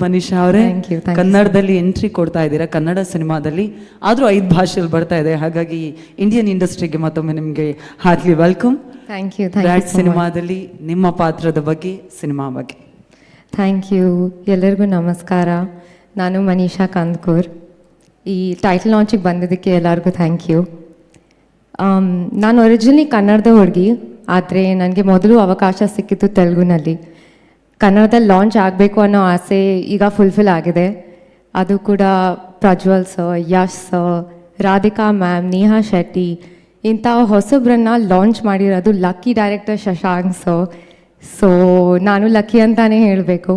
ಮನೀಷಾ ಅವರೇ ಕನ್ನಡದಲ್ಲಿ ಎಂಟ್ರಿ ಕೊಡ್ತಾ ಇದ್ದೀರಾ? ಕನ್ನಡ ಸಿನಿಮಾದಲ್ಲಿ ಆದರೂ ಐದು ಭಾಷೆಯಲ್ಲಿ ಬರ್ತಾ ಇದೆ. ಹಾಗಾಗಿ ಇಂಡಿಯನ್ ಇಂಡಸ್ಟ್ರಿಗೆ ಮತ್ತೊಮ್ಮೆ ನಿಮಗೆ ಹಾರ್ಟ್ಲಿ ವೆಲ್ಕಮ್ ಥ್ಯಾಂಕ್ ಯು ಬ್ರ್ಯಾಡ್ ಸಿನಿಮಾದಲ್ಲಿ ನಿಮ್ಮ ಪಾತ್ರದ ಬಗ್ಗೆ ಸಿನಿಮಾ ಬಗ್ಗೆ. ಥ್ಯಾಂಕ್ ಯು ಎಲ್ಲರಿಗೂ ನಮಸ್ಕಾರ. ನಾನು ಮನೀಷಾ ಕಾಂದ್ಕೂರ್. ಈ ಟೈಟಲ್ ಲಾಂಚಿಗೆ ಬಂದಿದ್ದಕ್ಕೆ ಎಲ್ಲರಿಗೂ ಥ್ಯಾಂಕ್ ಯು ನಾನು ಒರಿಜಿನಲಿ ಕನ್ನಡದ ಹುಡುಗಿ ಆದರೆ ನನಗೆ ಮೊದಲು ಅವಕಾಶ ಸಿಕ್ಕಿತ್ತು ತೆಲುಗುನಲ್ಲಿ. ಕನ್ನಡದಲ್ಲಿ ಲಾಂಚ್ ಆಗಬೇಕು ಅನ್ನೋ ಆಸೆ ಈಗ ಫುಲ್ಫಿಲ್ ಆಗಿದೆ. ಅದು ಕೂಡ Prajwal sir Yash sir Radhika ma'am Neha Shetty ಇಂಥ ಹೊಸಬ್ರನ್ನ ಲಾಂಚ್ ಮಾಡಿರೋದು lucky director Shashank sir so ನಾನು ಲಕ್ಕಿ ಅಂತಾನೆ ಹೇಳಬೇಕು.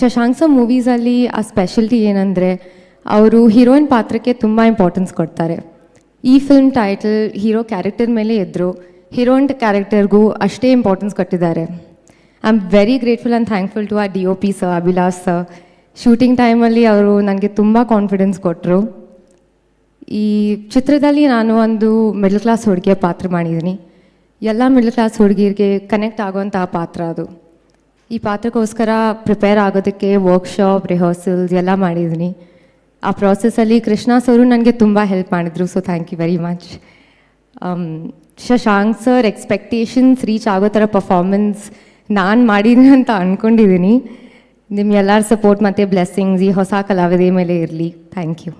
ಶಶಾಂಕ್ ಸರ್ ಮೂವೀಸಲ್ಲಿ ಆ ಸ್ಪೆಷಲಿಟಿ ಏನಂದರೆ, ಅವರು ಹೀರೋಯಿನ್ ಪಾತ್ರಕ್ಕೆ ತುಂಬ ಇಂಪಾರ್ಟೆನ್ಸ್ ಕೊಡ್ತಾರೆ. ಈ ಫಿಲ್ಮ್ ಟೈಟಲ್ ಹೀರೋ ಕ್ಯಾರೆಕ್ಟರ್ ಮೇಲೆ ಇದ್ದರು ಹೀರೋಯಿನ್ ಕ್ಯಾರೆಕ್ಟರ್ಗೂ ಅಷ್ಟೇ ಇಂಪಾರ್ಟೆನ್ಸ್ ಕೊಟ್ಟಿದ್ದಾರೆ. I am very grateful and thankful to ಆ D O P sir Abhilash sir shooting ಟೈಮಲ್ಲಿ ಅವರು ನನಗೆ ತುಂಬ ಕಾನ್ಫಿಡೆನ್ಸ್ ಕೊಟ್ಟರು ಈ ಚಿತ್ರದಲ್ಲಿ ನಾನು ಒಂದು ಮಿಡ್ಲ್ ಕ್ಲಾಸ್ ಹುಡುಗಿಯ ಪಾತ್ರ ಮಾಡಿದ್ದೀನಿ. ಎಲ್ಲ ಮಿಡ್ಲ್ ಕ್ಲಾಸ್ ಹುಡುಗಿಯರಿಗೆ ಕನೆಕ್ಟ್ ಆಗುವಂತಹ ಪಾತ್ರ ಅದು. ಈ ಪಾತ್ರಕ್ಕೋಸ್ಕರ ಪ್ರಿಪೇರ್ ಆಗೋದಕ್ಕೆ ವರ್ಕ್ಶಾಪ್ ರಿಹರ್ಸಲ್ಸ್ ಎಲ್ಲ ಮಾಡಿದ್ದೀನಿ. ಆ ಪ್ರಾಸೆಸ್ಸಲ್ಲಿ ಕೃಷ್ಣ ಸರು ನನಗೆ ತುಂಬ ಹೆಲ್ಪ್ ಮಾಡಿದರು so thank you very much Shashank sir expectations reach ಆಗೋ ಥರ ಪರ್ಫಾರ್ಮೆನ್ಸ್ ನಾನು ಮಾಡಿದ್ದೀನಿ ಅಂತ ಅಂದ್ಕೊಂಡಿದ್ದೀನಿ ನಿಮ್ಮ ಎಲ್ಲರ ಸಪೋರ್ಟ್ ಮತ್ತು ಬ್ಲೆಸ್ಸಿಂಗ್ಸ್ ಈ ಹೊಸ ಕಲಾವಿದೆ ಮೇಲೆ ಇರಲಿ. Thank you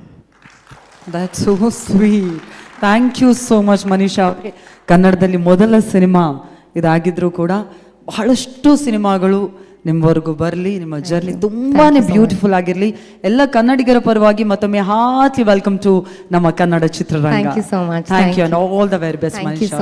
that so sweet thank you so much Manisha ಅವರಿಗೆ. ಕನ್ನಡದಲ್ಲಿ ಮೊದಲ ಸಿನಿಮಾ ಇದಾಗಿದ್ರೂ ಕೂಡ ಬಹಳಷ್ಟು ಸಿನಿಮಾಗಳು ನಿಮ್ಮವರೆಗೂ ಬರಲಿ ನಿಮ್ಮ ಜರ್ನಿ ತುಂಬಾನೇ ಬ್ಯೂಟಿಫುಲ್ ಆಗಿರಲಿ. ಎಲ್ಲ ಕನ್ನಡಿಗರ ಪರವಾಗಿ ಮತ್ತೊಮ್ಮೆ ಹಾರ್ಟ್ಲಿ ವೆಲ್ಕಮ್ ಟು ನಮ್ಮ ಕನ್ನಡ ಚಿತ್ರರಂಗ. Thank you all the very best Manisha